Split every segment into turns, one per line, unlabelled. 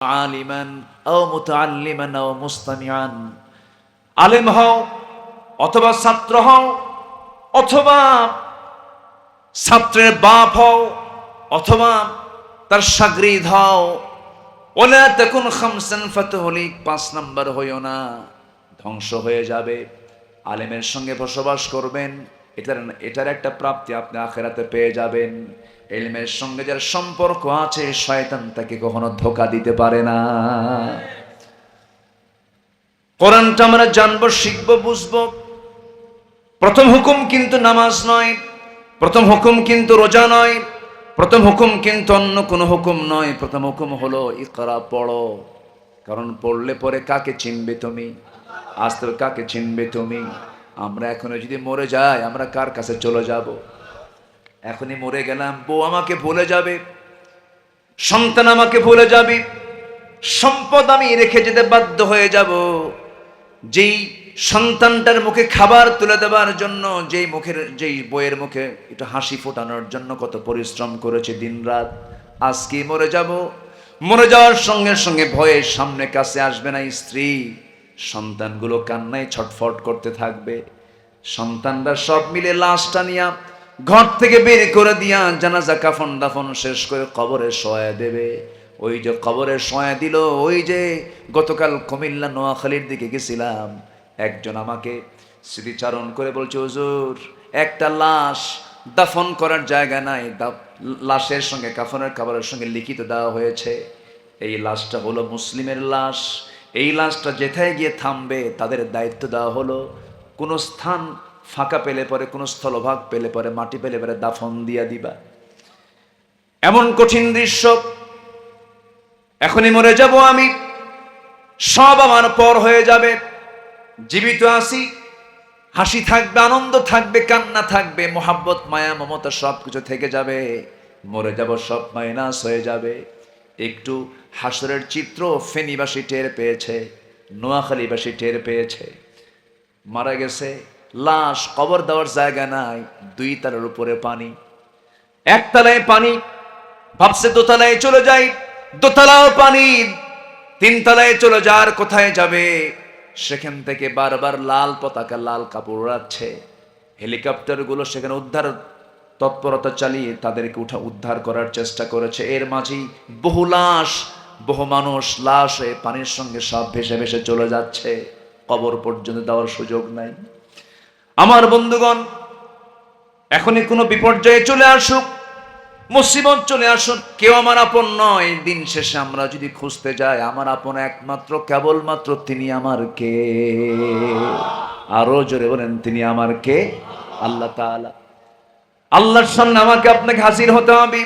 আলিমান ও মুতাআল্লিমান ও মুস্তামিআন। আলেম হও অথবা ছাত্র হও অথবা ছাত্রের বাপ হও অথবা তার সাগরিদ হও। ওলা তখন খামসান ফাতহলিক, পাঁচ নাম্বার হইও না, ধ্বংস হয়ে যাবে। আলেমের সঙ্গে বসবাস করবেন, এটার এটার একটা প্রাপ্তি আপনি আখেরাতে পেয়ে যাবেন। এলমের সঙ্গে যার সম্পর্ক আছে, শয়তান তাকে কখনো ধোকা দিতে পারে না। কোরআনটা আমরা জানব, শিখব, বুঝব। প্রথম হুকুম কিন্তু নামাজ নয়, প্রথম হুকুম কিন্তু রোজা নয়, প্রথম হুকুম কিন্তু অন্য কোনো হুকুম নয়, প্রথম হুকুম হলো ইকরা, পড়ো। কারণ পড়লে পরে কাকে চিনবে তুমি? আজ কাকে চিনবে তুমি? আমরা এখনও যদি মরে যাই, আমরা কার কাছে চলে যাব? এখনই মরে গেলাম, বউ আমাকে ভুলে যাবে, সন্তান আমাকে ভুলে যাবে, সম্পদ আমি রেখে যেতে বাধ্য হয়ে যাব। যেই সন্তানটার মুখে খাবার তুলে দেওয়ার জন্য, যেই মুখের, যেই বইয়ের মুখে একটু হাসি ফোটানোর জন্য কত পরিশ্রম করেছে দিনরাত আজকে মরে যাব। মরে যাওয়ার সঙ্গে সঙ্গে ভয়ে সামনে কাছে আসবে না স্ত্রী। সন্তানগুলো কান্নায় ছটফট করতে থাকবে। সন্তানরা সব মিলে লাশটা নিয়া ঘর থেকে বের করে দিয়া জানাজা কাফন দাফন শেষ করে কবরে শোয়া দেবে। ওই যে কবরে শোয়া দিল, ওই যে গতকাল কুমিল্লা নোয়াখালীর দিকে গেছিলাম। একজন আমাকে স্মৃতিচারণ করে বলছে, হুজুর, একটা লাশ দাফন করার জায়গা নাই। লাশের সঙ্গে, কাফনের কাপড়ের সঙ্গে লিখিত দেওয়া হয়েছে। এই লাশটা হলো মুসলিমের লাশ। এই লাশটা যেথায় গিয়ে থামবে, তাদের দায়িত্ব দেওয়া হলো। কোনো স্থান ফাঁকা পেলে পরে, কোনো স্থলভাগ পেলে পরে, মাটি পেলে পরে দাফন দিয়া দিবা। এমন কঠিন দৃশ্য, এখনই মরে যাব আমি। সব আমার পর হয়ে যাবে। জীবিত আছি, হাসি থাকবে, আনন্দ থাকবে, কান্না থাকবে, মোহাব্বত, মায়া, মমতা সব কিছু থেকে যাবে। মরে যাব, সব মাইনাস হয়ে যাবে। একটু হাসরের চিত্র ফেনীবাসী টের পেয়েছে, নোয়াখালীবাসী টের পেয়েছে। মারা গেছে লাশ, কবর দেওয়ার জায়গা নাই, দুই তালার উপরে পানি। একতলায় পানি, ভাবছে দোতলায় চলে যাই দোতলাও পানি তিনতলায় চলে যার কোথায় যাবে? সেখান থেকে বারবার লাল পতাকা, লাল কাপড় উড়াচ্ছে। হেলিকপ্টারগুলো সেখানে উদ্ধার, তৎপরতা চালিয়ে তাদেরকে উঠা, উদ্ধার করার চেষ্টা করেছে। এর মাঝেই বহু লাশ, বহু মানুষ লাশ হয়ে পানির সঙ্গে সব ভেসে ভেসে চলে যাচ্ছে। কবর পর্যন্ত দেওয়ার সুযোগ নাই। আমার বন্ধুগণ, এখনই কোনো বিপর্যয়ে চলে আসুক, মুসিবত চলে আসুক, কেউ আমার আপন নয়। দিন শেষে আমরা যদি খুঁজতে যাই, আমার আপন একমাত্র, কেবলমাত্র তিনি আমার কে? আরও জোরে বলেন, তিনি আমার কে? আল্লাহ তাআলা। আল্লাহর সামনে আমাকে আপনাকে হাজির হতে হবে।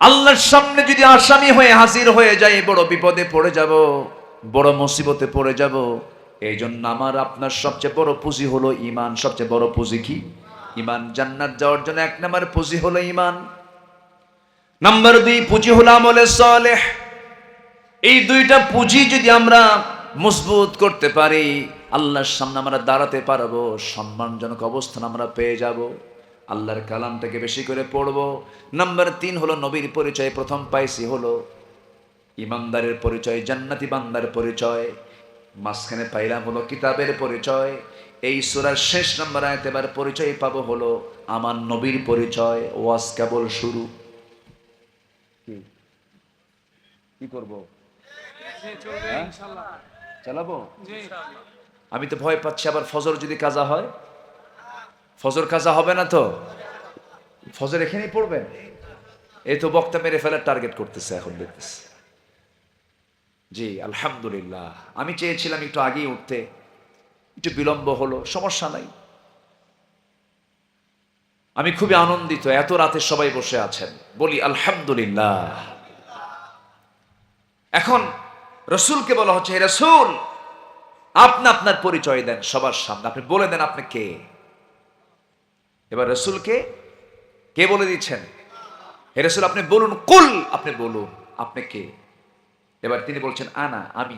আল্লাহর সামনে যদি আসামি হয়ে হাজির হয়ে যাই, বড় বিপদে পড়ে যাব, বড় মুসিবতে পড়ে যাব এই জন্য আমার আপনার সবচেয়ে বড় পুঁজি হলো ইমান সবচেয়ে বড় পুঁজি কি? ইমান জান্নাত যাওয়ার জন্য এক নাম্বার পুঁজি হলো ইমান নাম্বার দুই পুঁজি হলো আমলে সালেহ। এই দুইটা পুঁজি যদি আমরা মজবুত করতে পারি, আল্লাহর সামনে আমরা দাঁড়াতে পারব, সম্মানজনক অবস্থান আমরা পেয়ে যাব, আল্লাহর কালামটাকে বেশি করে পড়ব। নাম্বার তিন হলো নবীর পরিচয়, প্রথম পাইছি হলো ইমানদারের পরিচয়, জান্নাতি বান্দার পরিচয়। মাঝখানে পাইলাম হলো কিতাবের পরিচয়। এই সুরার শেষ নাম্বার আয়তে এবার পরিচয় পাবো হলো আমার নবীর পরিচয়। ওয়াজ কেবল শুরু। কি? কি করব? হ্যাঁ? চালাবো? আমি তো ভয় পাচ্ছি আবার ফজর যদি কাজা হয়? ফজর কাজা হবে না তো? ফজর এখানেই পড়বেন? এই তো বক্তা মেরে ফেলার টার্গেট করতেছে এখন দেখতেছে। জি, আলহামদুলিল্লাহ। আমি চেয়েছিলাম একটু আগেই উঠতে। একটু বিলম্ব হলো, সমস্যা নাই। আমি খুবই আনন্দিত, এত রাতে সবাই বসে আছেন। বলি, আলহামদুলিল্লাহ। এখন রসুলকে বলা হচ্ছে রসুল, আপনি আপনার পরিচয় দেন সবার সামনে। আপনি বলে দেন আপনি কে? এবার রসুলকে কে বলে দিচ্ছেন? হে রসুল, আপনি বলুন, কুল আপনি বলুন, আপনি কে? এবার তিনি বলছেন আনা আমি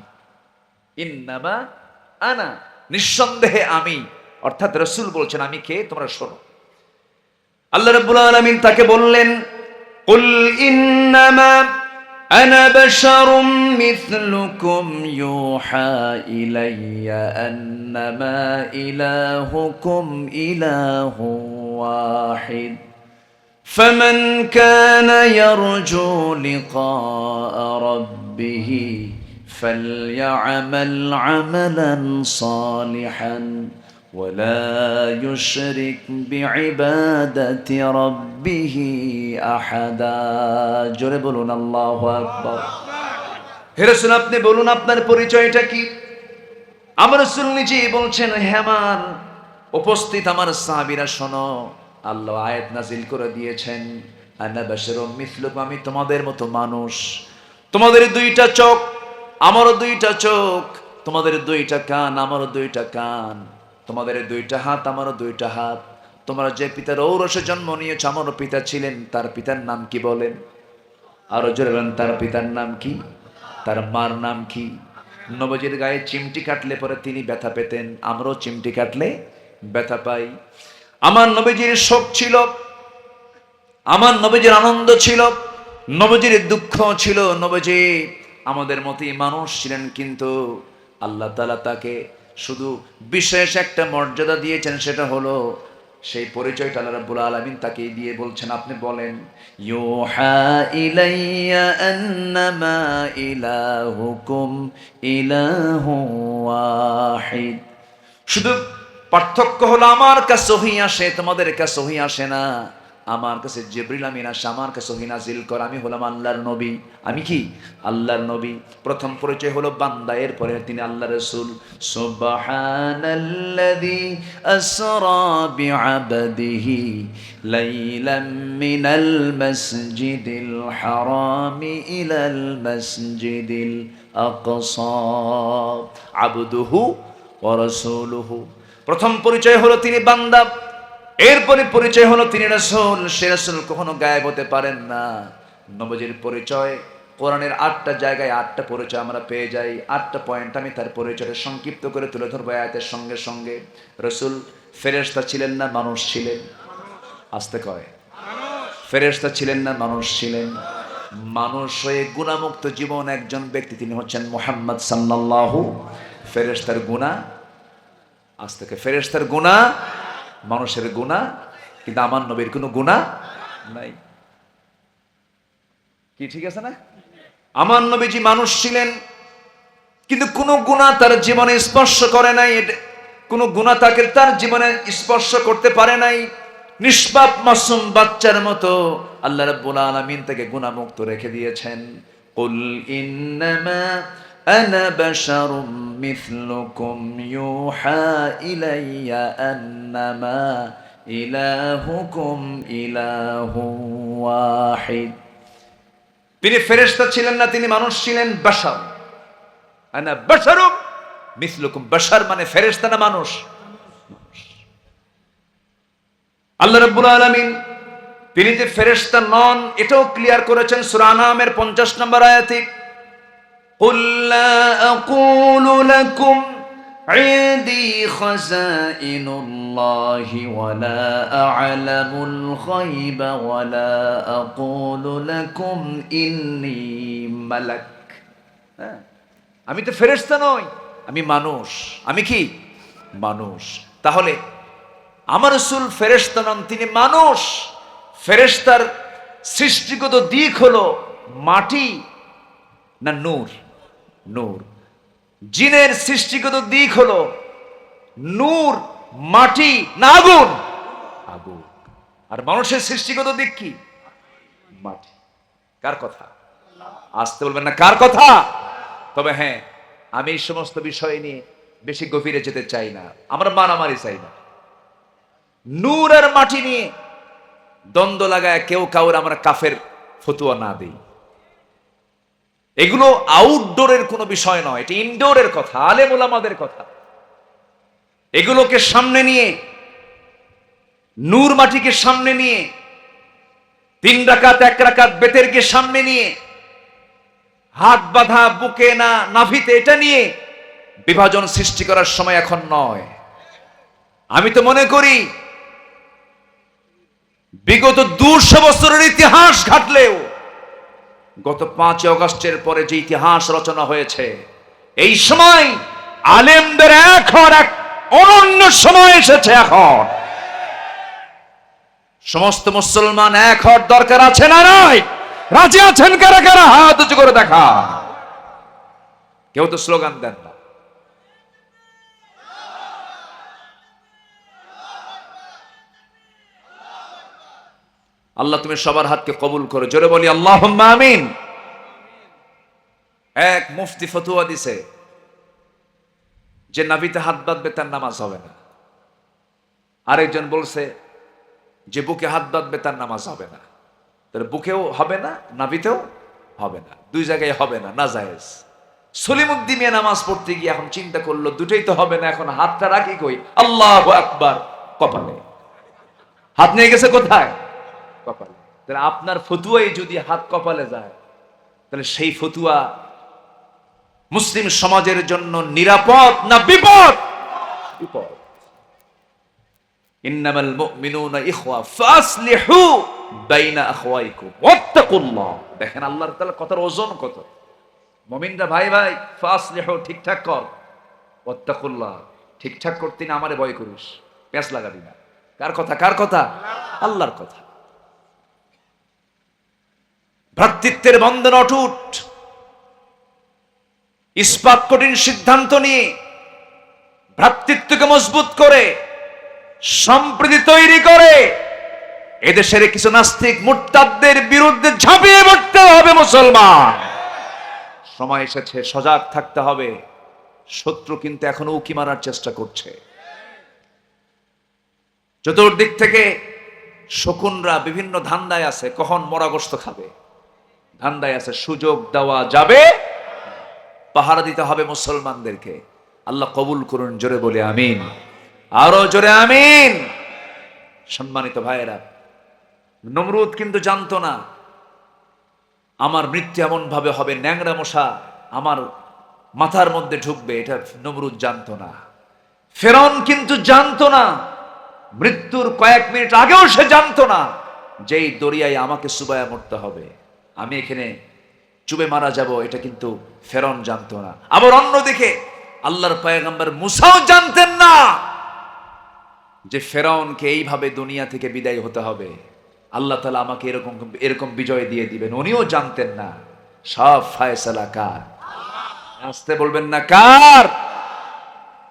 ইন্নামা আনা নিঃসন্দেহে আমি অর্থাৎ রসুল বলছেন আমি কে তোমরা শোনো আল্লাহ রাব্বুল আলামিন তাকে বললেন কুল ইন্নামা أنا بشر مثلكم يوحى إلي أنما إلهكم إله واحد فمن كان يرجو لقاء ربه فليعمل عملا صالحا ولا يشرك بعبادة ربه أحدا জোরে বলুন আল্লাহ আকবার হে রাসূল আপনি বলুন আপনার পরিচয়টা কি আমার রাসূল নিজেই বলছেন হেমান উপস্থিত আমার সাহাবীরা শোনো আল্লাহ আয়াত নাজিল করে দিয়েছেন আনা বাশারুম মিথলুকুম আমি তোমাদের মতো মানুষ তোমাদের দুইটা চোখ, আমারও দুইটা চোখ, তোমাদের দুইটা কান, আমারও দুইটা কান, তোমাদের দুইটা হাত, আমারও দুইটা হাত। তোমরা যে পিতার ঔরসে জন্ম নিয়েছ, আমারও পিতা ছিলেন, তার পিতার নাম কি বলেন? আরও জোরে তার পিতার নাম কি? তার মার নাম কি? নবজির গায়ে চিমটি কাটলে পরে তিনি ব্যথা পেতেন, আমরাও চিমটি কাটলে ব্যথা পাই। আমার নবীজির শোক ছিল, আমার নবীজির আনন্দ ছিল নবজির দুঃখ ছিল, নবজি আমাদের মতোই মানুষ ছিলেন কিন্তু আল্লাহ তালা তাকে শুধু বিশেষ একটা মর্যাদা দিয়েছেন, সেটা হলো সেই পরিচয়টা আল্লাহ রাব্বুল আলামিন তাকে দিয়ে বলছেন। আপনি বলেন ইলাইয়া শুধু পার্থক্য হলো, আমার কাছে ওহি আসে, তোমাদের কাছে ওহি আসে না। আমার কাছে জিবরিল আমিন আসে, আমার কাছে ওহি নাজিল কর, আমি হলাম আল্লাহর নবী। আমি কি? আল্লাহর নবী। প্রথম পরিচয় হলো বান্দা, এরপরে তিনি আল্লাহ রসুল। সুবহানাল্লাযী আসরা বিআবদিহি লাইলাম মিনাল মাসজিদিল হারামি ইলাল মাসজিদিল আকসা। আবদুহু ওয়া রাসূলুহু। প্রথম পরিচয় হলো তিনি বান্দা। এরপরে পরিচয় হলো তিনি রাসূল, সে রাসূল কখনো গায়েব হতে পারেন না। নবজির পরিচয়, কোরআনের আটটা জায়গায় আটটা পরিচয় আমরা পেয়ে যাই। আটটা পয়েন্ট আমি তার পরিচয়টা সংক্ষিপ্ত করে তুলে ধরবো আয়াতের সঙ্গে সঙ্গে। রসুল, ফেরেশতা ছিলেন না, মানুষ ছিলেন। আসতে কয় ফেরেশতা ছিলেন না, মানুষ ছিলেন। মানুষ হয়ে গুণামুক্ত জীবন একজন ব্যক্তি, তিনি হচ্ছেন মোহাম্মদ সাল্লাল্লাহু ফেরেশতার গুণা। আজ থেকে ফেরেশতার গুণা মানুষের গুণা কিন্তু আমার নবীর কোনো গুণা নাই। কি ঠিক আছে না? আমার নবীজি মানুষ ছিলেন, কিন্তু কোনো গুণা তার জীবনে স্পর্শ করে নাই কোনো গুণা তাকে তার জীবনে স্পর্শ করতে পারে নাই। নিষ্পাপ, মাসুম বাচ্চার মতো আল্লাহ রাব্বুল আলামিন তাকে গুণামুক্ত রেখে দিয়েছেন। কুল ইন্নামা আনা বাশারুম মিথলুকুম ইউহা ইলাইয়া আন্নামা ইলাহুকুম ইলাহু ওয়াহিদ তিনি ফেরেশতা ছিলেন না, তিনি মানুষ ছিলেন বাশার। আনা বাশারুম মিথলুকুম বাশার মানে ফেরেশতা না মানুষ? আল্লাহ রাব্বুল আলামিন, তিনি যে ফেরেশতা নন, এটাও ক্লিয়ার করেছেন সূরা আনামের 50 নম্বর আয়াতে। قل لا أقول لكم عندي خزائن الله ولا أعلم الغيب ولا أقول لكم إني ملك হ্যাঁ, আমি তো ফেরেশতা নই আমি মানুষ আমি কি মানুষ তাহলে আমার রসুল ফেরেশতা নন তিনি মানুষ ফেরেশতার সৃষ্টিগত দিক হলো মাটি না নূর নূর। জিনের সৃষ্টিগত দিক হলো নূর, মাটি না আগুন। আগুন। আর মানুষের সৃষ্টিগত দিক কি? মাটি। কার কথা? আসতে বলবেন না, কার কথা? তবে হ্যাঁ আমি এই সমস্ত বিষয় নিয়ে বেশি গভীরে যেতে চাই না। আমরা মারামারি চাই না। নূর আর মাটি নিয়ে দ্বন্দ্ব লাগায় কেউ কাউর আমরা কাফের ফতুয়া না দিই। এগুলো আউটডোরের কোনো বিষয় নয়, এটা ইনডোরের কথা, আলেম ওলামাদের কথা। এগুলোকে সামনে নিয়ে, নূর মাটিকে সামনে নিয়ে, তিন রাকাত, এক রাকাত বেতেরকে সামনে নিয়ে, হাত বাঁধা, বুকে না, নাভিতে এটা নিয়ে বিভাজন সৃষ্টি করার সময় এখন নয়। আমি তো মনে করি, বিগত দুশো বছরের ইতিহাস ঘাটলেও গত পাঁচ অগস্টের পরে যে ইতিহাস রচনা হয়েছে, এই সময় আলেমদের এখন এক অনন্য সময় এসেছে এখন। সমস্ত মুসলমান এক দরকার আছে না নাই? রাজি আছেন কারা কারা? হাত উঁচু করে দেখা। কেউ তো স্লোগান দেন না। আল্লাহ তুমি সবার হাতকে কবুল করো। জোরে বলি আল্লাহ আমিন। এক মুফতি ফতুয়া দিছে যে নাবিতে হাত বাঁধবে তার নামাজ হবে না। আরেকজন বলছে যে বুকে হাত বাঁধবে তার নামাজ হবে না। তাহলে বুকেও হবে না, নাবিতেও হবে না। দুই জায়গায় হবে না না জায়েজ। সলিমুদ্দিন মিয়া নামাজ পড়তে গিয়ে এখন চিন্তা করল, দুটোই তো হবে না, এখন হাতটা রাখি কই? আল্লাহ আকবার, কপালে। হাত নিয়ে গেছে কোথায়? কপালে। তাহলে আপনার ফতুয়াই যদি হাত কপালে যায়, তাহলে সেই ফতুয়া মুসলিম সমাজের জন্য নিরাপদ না বিপদ? বিপদ। ইন্নামাল মুমিনুনা ইখওয়া, ফাসলিহু বাইনা আখওয়াইকুম, ওয়াত্তাকুল্লাহ। দেখেন আল্লাহর তাআলা কথার ওজন কত। মুমিনরা, ভাই ভাই, ফাসলিহু, ঠিকঠাক কর। ওয়াত্তাকুল্লাহ, ঠিকঠাক করতে না আমারে ভয় করিস পেঁচ লাগাবি না। কার কথা? কার কথা? আল্লাহর কথা। ভ্রাতৃত্বের বন্ধন অটুট। ইস্পাত কঠিন সিদ্ধান্ত নিয়ে ভ্রাতৃত্বকে মজবুত করে, সম্প্রীতি তৈরি করে, এদেশের কিছু নাস্তিক মুরতাদদের বিরুদ্ধে ঝাঁপিয়ে পড়তে হবে মুসলমান। সময় এসেছে, সজাগ থাকতে হবে। শত্রু কিন্তু এখনও উকি মারার চেষ্টা করছে। চতুর্দিক থেকে শকুনরা বিভিন্ন ধান্দায় আছে, কখন মরাগস্ত খাবে? ধান্দায় আছে, সুযোগ দেওয়া যাবে। পাহারা দিতে হবে মুসলমানদেরকে। আল্লাহ কবুল করুন, জোরে বলে আমিন। আরও জোরে আমিন। সম্মানিত ভাইয়েরা, নমরুদ কিন্তু জানতো না, আমার মৃত্যু এমন ভাবে হবে, ন্যাংরা মশা আমার মাথার মধ্যে ঢুকবে, এটা নমরুদ জানতো না। ফেরন কিন্তু জানতো না, মৃত্যুর কয়েক মিনিট আগেও সে জানতো না, যেই দরিয়ায় আমাকে সুবায়া মরতে হবে। আমি এখানে চুবে মারা যাব, এটা কিন্তু ফেরন জানতো না। আবার অন্যদিকে আল্লাহর পায়গাম্বার মুসাও জানতেন না যে ফেরাউনকে এইভাবে দুনিয়া থেকে বিদায় হতে হবে। আল্লাহ তালা আমাকে এরকম এরকম বিজয় দিয়ে দিবেন, উনিও জানতেন না। সব ফায়সালা কার? আসতে বলবেন না, কার?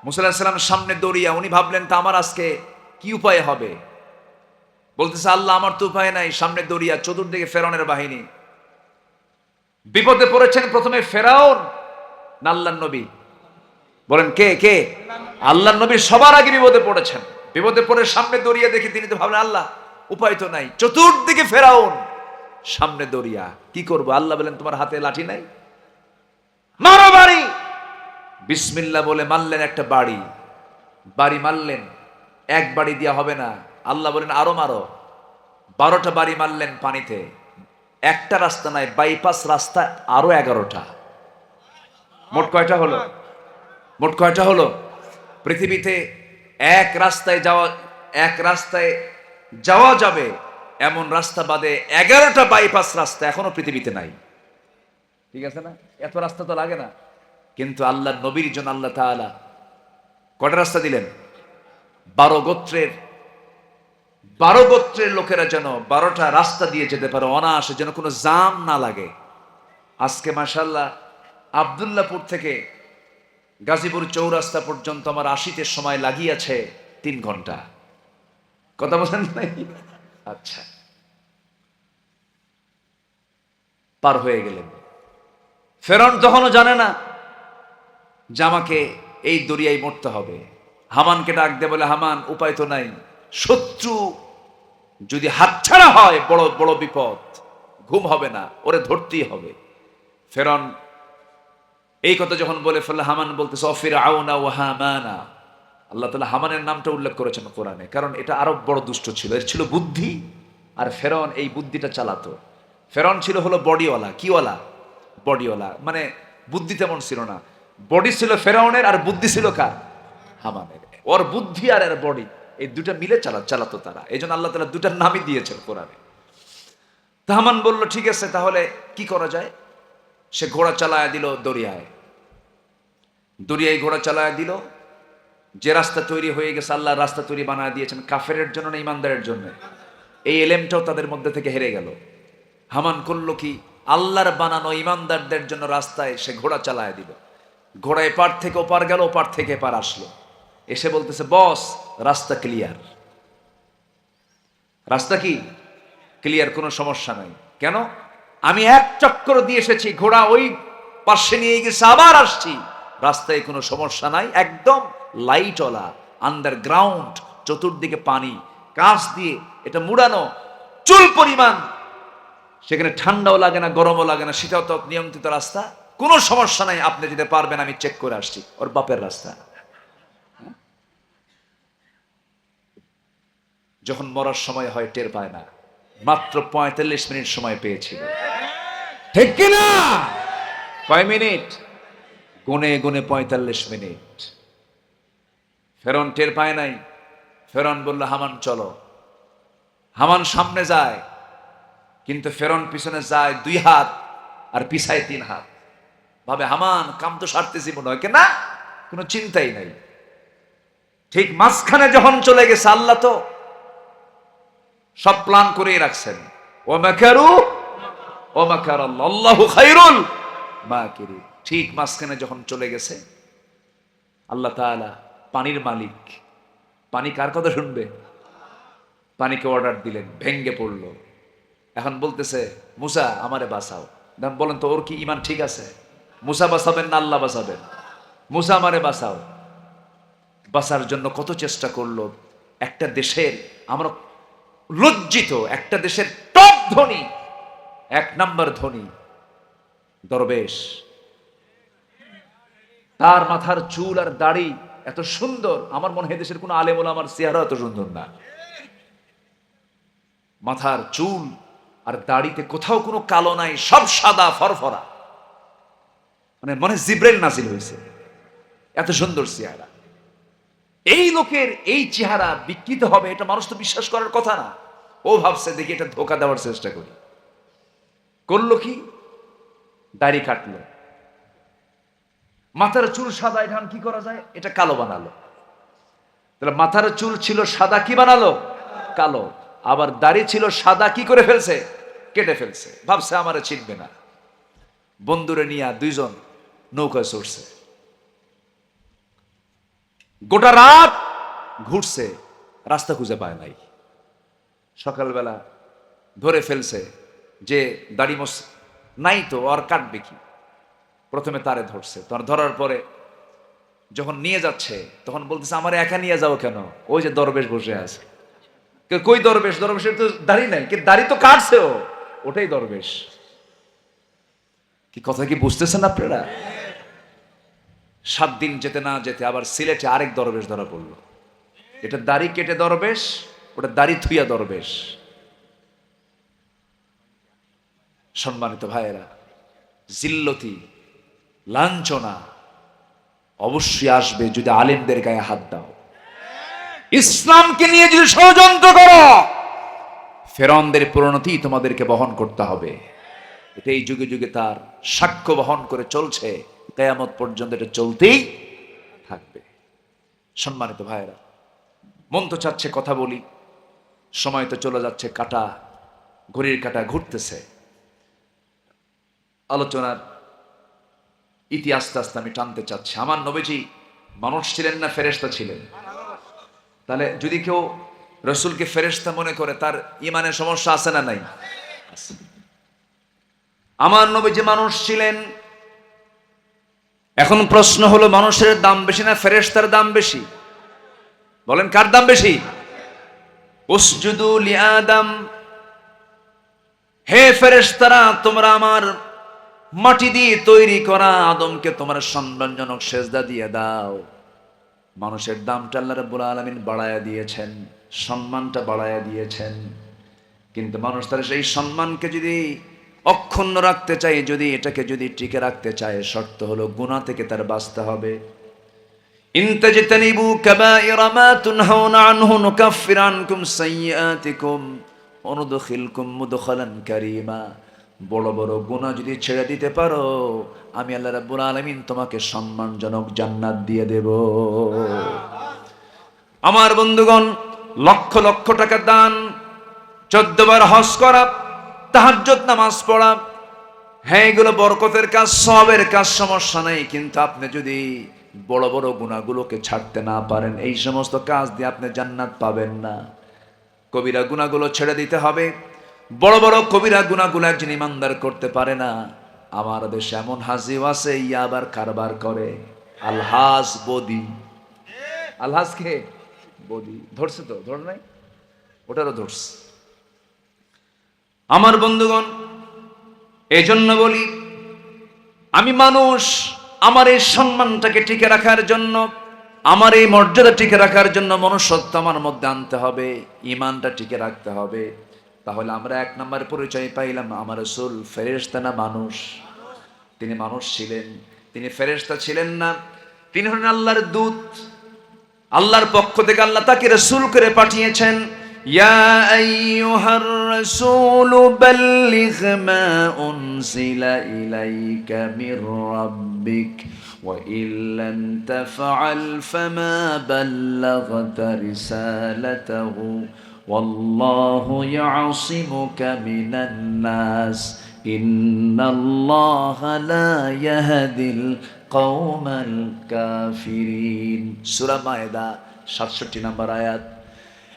মুসাল্লাম সামনে দৌড়িয়া উনি ভাবলেন, তা আমার আজকে কি উপায় হবে? বলতেছে, আল্লাহ, আমার তো উপায় নাই। সামনে দৌড়িয়া চতুর্দিকে ফেরনের বাহিনী বিপদে পড়েছেন প্রথমে ফেরাউন না আল্লাহ নবী? বলেন কে কে? আল্লাহ নবী সবার আগে বিপদে পড়েছেন। বিপদে পড়ে সামনে দৌড়িয়ে দেখি তিনি তো ভাবলেন, আল্লাহ, উপায় তো নাই। চতুর্দিকে ফেরাউন সামনে দৌড়িয়া, কি করব? আল্লাহ বলেন, তোমার হাতে লাঠি নাই? মারো বাড়ি! বিসমিল্লা বলে মারলেন একটা বাড়ি। বাড়ি মারলেন, এক বাড়ি দেওয়া হবে না। আল্লাহ বলেন, আরও মারো। বারোটা বাড়ি মারলেন পানিতে। একটা রাস্তা নাই বাইপাস রাস্তা আরও এগারোটা। মোট কয়টা হলো? মোট কয়টা হলো? পৃথিবীতে এক রাস্তায় যাওয়া, এক রাস্তায় যাওয়া যাবে, এমন রাস্তা বাদে এগারোটা বাইপাস রাস্তা এখনও পৃথিবীতে নাই। ঠিক আছে না? এত রাস্তা তো লাগে না। কিন্তু আল্লাহ নবীর জন্য আল্লাহ তাআলা কটা রাস্তা দিলেন? বারো গোত্রের বারো গোত্রের লোকেরা যেন বারোটা রাস্তা দিয়ে যেতে পারে, অনায়াসে যেন কোনো জাম না লাগে। আজকে মাসাল্লাহ আবদুল্লাপুর থেকে গাজীপুর চৌরাস্তা পর্যন্ত আমার আশিতে সময় লাগিয়েছে তিন ঘণ্টা। কথা বলেন নাই? আচ্ছা। পার হয়ে গেলেন। ফেরন তখনও জানে না যে আমাকে এই দরিয়ায় মরতে হবে। হামানকে ডাক দে বলে, হামান, উপায় তো নাই। শত্রু যদি হাতছাড়া হয়, বড় বড় বিপদ, ঘুম হবে না, ওরে ধরতেই হবে। ফেরন এই কথা যখন বলে ফেললে হামান বলতেছে অফির আউনা ও হামানা। আল্লাহ তালা হামানের নামটা উল্লেখ করেছেন কোরআনে, কারণ এটা আরও বড় দুষ্ট ছিল। এর ছিল বুদ্ধি, আর ফেরন এই বুদ্ধিটা চালাতো। ফেরন ছিল হলো বডিওয়ালা। কিওয়ালা? বডিওয়ালা। মানে বুদ্ধি তেমন ছিল না। বডি ছিল ফেরাউনের, আর বুদ্ধি ছিল কার? হামানের। ওর বুদ্ধি আর এর বডি। এই দুটা মিলে চালা, চালাতো তারা। এই জন্য আল্লাহ তালা দুটার নামই দিয়েছেন কোরআনে। তা হামান বলল, ঠিক আছে, তাহলে কি করা যায়? সে ঘোড়া চালায় দিল দরিয়ায়। দরিয়ায় ঘোড়া চালায় দিল। যে রাস্তা তৈরি হয়ে গেছে, আল্লাহ রাস্তা তৈরি বানায় দিয়েছেন কাফেরের জন্য না ইমানদারের জন্য। এই এলেমটাও তাদের মধ্যে থেকে হেরে গেল। হামান করল কি? আল্লাহর বানানো ইমানদারদের জন্য রাস্তায় সে ঘোড়া চালায় দিল। ঘোড়া এপার থেকে ওপার গেল, ওপার থেকে এপার আসলো। এসে বলতেছে, বস, রাস্তা ক্লিয়ার রাস্তা কি? ক্লিয়ার কোনো সমস্যা নাই। কেন? আমি এক চক্কর দিয়ে এসেছি, ঘোড়া ওই পাশে নিয়ে গেছে, আবার আসছি। রাস্তায় কোনো সমস্যা নাই, একদম লাইটওয়ালা আন্ডারগ্রাউন্ড চতুর্দিকে পানি, কাঁচ দিয়ে এটা মুড়ানো, চুল পরিমাণ। সেখানে ঠান্ডাও লাগে না, গরমও লাগে না শীতাও তো নিয়ন্ত্রিত রাস্তা। কোনো সমস্যা নাই, আপনি যদি পারবেন, আমি চেক করে আসছি, ওর বাপের রাস্তা। যখন মরার সময় হয় টের পায় না। মাত্র পঁয়তাল্লিশ মিনিট সময় পেয়েছিল। ঠিক কিনা? কয় মিনিট? গুনে গুনে পঁয়তাল্লিশ মিনিট। ফেরন টের পায় নাই। ফেরন বলল হামান চলো। হামান সামনে যায় কিন্তু ফেরন পিছনে যায় দুই হাত আর পিছায় তিন হাত। ভাবে হামান কাম তো সারতেছি মনে হয় না কোনো চিন্তাই নাই। ঠিক মাঝখানে যখন চলে গেছে আল্লাহ তো সব প্ল্যান করেই রাখছেন। ও মাকারু ও মাকার আল্লাহ খাইরুল ঠিক মাঝখানে যখন চলে গেছে, আল্লাহ তাআলা পানির মালিক, পানি কার কথা শুনবে? পানিকে অর্ডার দিলেন, ভেঙ্গে পড়ল। এখন বলতেছে, মুসা, আমারে বাঁচাও। দাম বলেন, তো ওর কি ইমান ঠিক আছে? মুসা বাঁচাবেন না, আল্লাহ বাঁচাবেন। মুসা, আমারে বাঁচাও। বাঁচার জন্য কত চেষ্টা করল? একটা দেশের, আমরা লজ্জিত, একটা দেশের টপ ধনী, এক নম্বর ধনী দরবেশ। তার মাথার চুল আর দাড়ি এত সুন্দর, আমার মনে হয় দেশের কোনো আলেমুল আমার চেহারা এত সুন্দর না। মাথার চুল আর দাড়িতে কোথাও কোনো কালো নাই, সব সাদা, ফরফরা। মানে মনে জিব্রেল নাজিল হয়েছে। এত সুন্দর চেহারা। এই লোকের এই চেহারা বিকৃত হবে, এটা মানুষ তো বিশ্বাস করার কথা না। ও ভাবছে, দেখি এটা ধোকা দেওয়ার চেষ্টা করি। করল কি? দাড়ি কাটলো। মাথার চুল সাদা এটা কি করা যায়? এটা কালো বানালো। তাহলে মাথার চুল ছিল সাদা, কি বানালো? কালো। আবার দাড়ি ছিল সাদা, কি করে ফেলছে? কেটে ফেলছে। ভাবছে, আমারে চিনবে না। বন্ধুরে নিয়ে দুইজন নৌকায় চড়ছে। গোটা রাত ঘুরছে, রাস্তা খুঁজে পায় নাই। সকালবেলা ধরে ফেলছে যে দাড়ি মোস নাই তো, আর কাটবে কি? প্রথমে তারে ধরছে তার ধরার পরে যখন নিয়ে যাচ্ছে, তখন বলতেছে, আমার একা নিয়ে যাও কেন? ওই যে দরবেশ বসে আছে। কই দরবেশ? দরবেশের তো দাড়ি নাই, কি দাড়ি তো কাটছে ও। ওটাই দরবেশ। কি কথা কি বুঝতেছেন আপনারা? সাত দিন যেতে না যেতে আবার সিলেটে আরেক দরবেশ ধরা পড়ল। এটা দাড়ি কেটে দরবেশ, ওটা দাড়ি থুইয়া দরবেশ। সম্মানিত ভাইয়েরা, জিল্লতি, লাঞ্ছনা অবশ্যই আসবে যদি আলেমদের গায়ে হাত দাও। ইসলামকে নিয়ে যদি ষড়যন্ত্র করো ফেরনদের পরিণতি তোমাদেরকে বহন করতে হবে। এটা এই যুগে যুগে তার সাক্ষ্য বহন করে চলছে। কেয়ামত পর্যন্ত এটা চলতেই থাকবে। সম্মানিত ভাইয়েরা, মন তো চাচ্ছে কথা বলি, সময় তো চলে যাচ্ছে, কাটা, ঘড়ির কাটা ঘুরতেছে। আলোচনার ইতি আস্তে আস্তে আমি টানতে চাচ্ছি। আমার নবীজি মানুষ ছিলেন না ফেরেস্তা ছিলেন? তাহলে যদি কেউ রসুলকে ফেরেস্তা মনে করে, তার ইমানের সমস্যা আছে না নাই? আমার নবীজি মানুষ ছিলেন এখন প্রশ্ন হলো, মানুষের দাম বেশি না ফেরেস্তার দাম বেশি? বলেন, কার দাম বেশি? হে ফেরেশতারা, তোমরা আমার মাটি দিয়ে তৈরি করা আদমকে তোমার সম্মানজনক সেজদা দিয়ে দাও। মানুষের দামটা আল্লাহ রাব্বুল আলামিন বাড়ায়া দিয়েছেন, সম্মানটা বাড়ায়া দিয়েছেন। কিন্তু মানুষ তার সেই সম্মানকে যদি অক্ষুণ্ণ রাখতে চায় যদি এটাকে যদি টিকে রাখতে চায়, শর্ত হলো গুনাহ থেকে তার বাঁচতে হবে। বড় বড় গুনাহ যদি ছেড়ে দিতে পারো, আমি আল্লাহ রাব্বুল আলামিন তোমাকে সম্মানজনক জান্নাত দিয়ে দেব। আমার বন্ধুগণ, লক্ষ লক্ষ টাকা দান, চোদ্দ বার হজ করা তাহাজ্জত নামাজ পড়া হ্যাঁ এগুলো বরকতের কাজ, সবের কাজ, সমস্যা নেই, কিন্তু আপনি যদি বড় বড় গুণাগুলোকে ছাড়তে না পারেন, এই সমস্ত কাজ দিয়ে আপনি জান্নাত পাবেন না। কবিরা গুণাগুলো ছেড়ে দিতে হবে। বড় বড় কবিরা গুণাগুলো একজন ইমানদার করতে পারে না। আমার দেশে এমন হাজিও আছে ইয়া আবার কারবার করে। আলহাজ বদি। আলহাজ কে? বদি। ধরছে তো? ধর নাই? ওটারও ধরছে। আমার বন্ধুগণ এই জন্য বলি, আমি মানুষ, আমার এই সম্মানটাকে টিকে রাখার জন্য, আমার এই মর্যাদা টিকে রাখার জন্য মনুষ্যত্ব আমার মধ্যে আনতে হবে ইমানটা টিকে রাখতে হবে। তাহলে আমরা এক নম্বর পরিচয় পাইলাম, আমার রসুল ফেরেশতা না মানুষ? তিনি মানুষ ছিলেন, তিনি ফেরেশতা ছিলেন না, তিনি হলেন আল্লাহর দূত। আল্লাহর পক্ষ থেকে আল্লাহ তাকে রসুল করে পাঠিয়েছেন। ইয়া আইয়ুহার রাসূলু বাল্লিগ মা উনজিলা ইলাইকা মির রাব্বিক ওয়া ইল্লাম তাফআল ফামা বাল্লাগতা রিসালাতাহু ওয়াল্লাহু ইয়াসিমুকা মিনান নাস ইন্নাল্লাহা লা ইয়াহদিল কওমাল কাফিরিন সূরা মায়দা 67 নম্বর আয়াত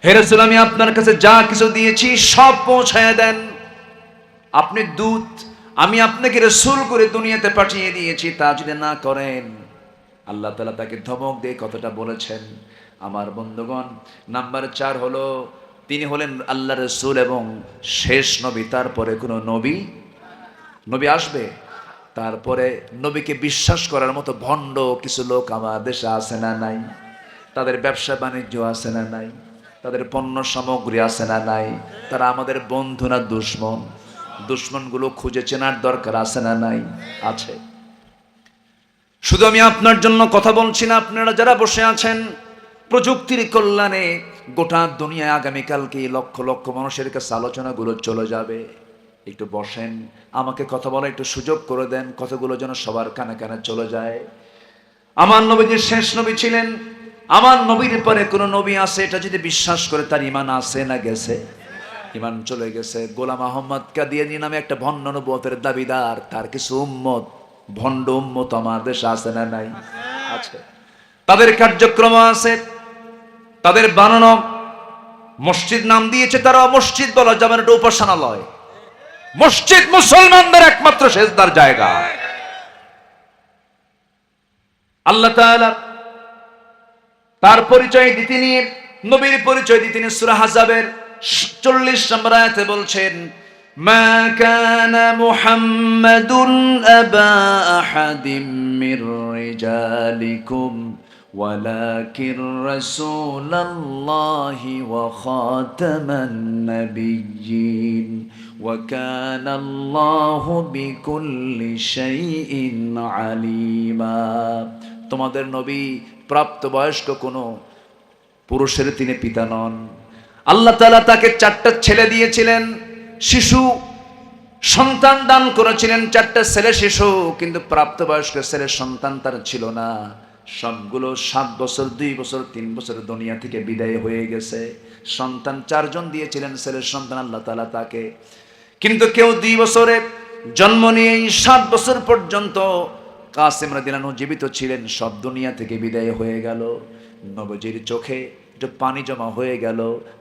হে রাসূল, আমি আপনার কাছে যা কিছু দিয়েছি সব পৌঁছায় দেন। আপনি দূত, আমি আপনাকে রসুল করে দুনিয়াতে পাঠিয়ে দিয়েছি, তা যদি না করেন, আল্লাহ তালা তাকে ধমক দিয়ে কতটা বলেছেন। আমার বন্ধুগণ, নাম্বার চার হলো, তিনি হলেন আল্লাহ রসুল এবং শেষ নবী, তারপরে কোনো নবী নবী আসবে? তারপরে নবীকে বিশ্বাস করার মতো ভণ্ড কিছু লোক আমার দেশে আছে না নাই? তাদের ব্যবসা বাণিজ্য আছে না নাই? তাদের পণ্য সামগ্রী আছে না নাই? তারা আমাদের বন্ধু না দুশ্মন? দুশ্মনগুলো খুঁজে চেনার দরকার আছে না নাই? আছে। শুধু আমি আপনার জন্য কথা বলছি না, আপনারা যারা বসে আছেন, প্রযুক্তির কল্যাণে গোটা দুনিয়ায় আগামীকালকে লক্ষ লক্ষ মানুষের কাছে আলোচনাগুলো চলে যাবে। একটু বসেন, আমাকে কথা বলার একটু সুযোগ করে দেন, কথাগুলো যেন সবার কানে কানে চলে যায়। আমার নবী যে শেষ নবী ছিলেন আমার নবীর পরে কোনো নবী আছে, এটা যদি বিশ্বাস করে তার ইমান আছে না গেছে? ইমান চলে গেছে। গোলাম আহম্মদ কাদিয়ানি নামে একটা ভণ্ড নবতের দাবিদার, তার কিছু উম্মত, ভণ্ড উম্মত আমার দেশে আছে না নাই? আছে। তাদের কার্যক্রম আছে, তাদের বানানো মসজিদ নাম দিয়েছে তারা মসজিদ বলা যাবে না উপাসনালয়। মসজিদ মুসলমানদের একমাত্র শেষদার জায়গা। আল্লাহ তাআলা তার পরিচয় দিতে নিয়ে নবীর পরিচয় দিতে নিয়ে সূরা হাজাবের 40 নম্বর আয়াতে বলছেন মা কানা মুহাম্মাদুন আবা আহাদিম মির রিজালিকুম ولكن رسول الله وخاتم النبيين وكان الله بكل شيء عليما তোমাদের নবী প্রাপ্তবয়স্ক কোনো পুরুষের তিনি পিতা নন। আল্লাহ তাআলা তাকে চারটা ছেলে দিয়েছিলেন, শিশু সন্তান দান করেছিলেন, চারটা ছেলে শিশু, কিন্তু প্রাপ্তবয়স্ক ছেলে সন্তান তার ছিল না। সবগুলো সাত বছর, দুই বছর, তিন বছর দুনিয়া থেকে বিদায় হয়ে গেছে। সন্তান চারজন দিয়েছিলেন ছেলের সন্তান আল্লাহ তালা তাকে। কিন্তু কেউ দুই বছরে জন্ম নিয়ে সাত বছর পর্যন্ত কাসেম রাদিলানু জীবিত ছিলেন, সব দুনিয়া থেকে বিদায় হয়ে গেল। নবজির চোখে একটু পানি জমা হয়ে গেল।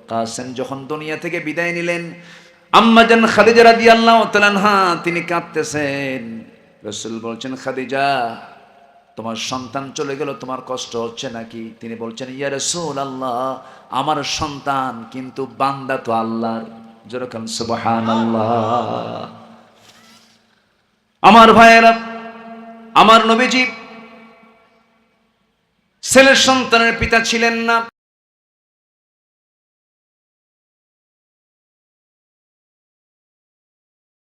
কাসেম যখন দুনিয়া থেকে বিদায় নিলেন আম্মাজান খাদিজা রাদিয়াল্লাহু তাআলা তিনি কাঁদতেছেন। রসুল বলছেন, খাদিজা, তোমার সন্তান চলে গেল, তোমার কষ্ট হচ্ছে নাকি? তিনি বলছেন, ইয়া রসুল আল্লাহ আমার সন্তান কিন্তু বান্দা তো আল্লাহর যেরকম সুবহান আমার ভাইয়েরা আমার নবীজি ছেলের সন্তানের পিতা ছিলেন না।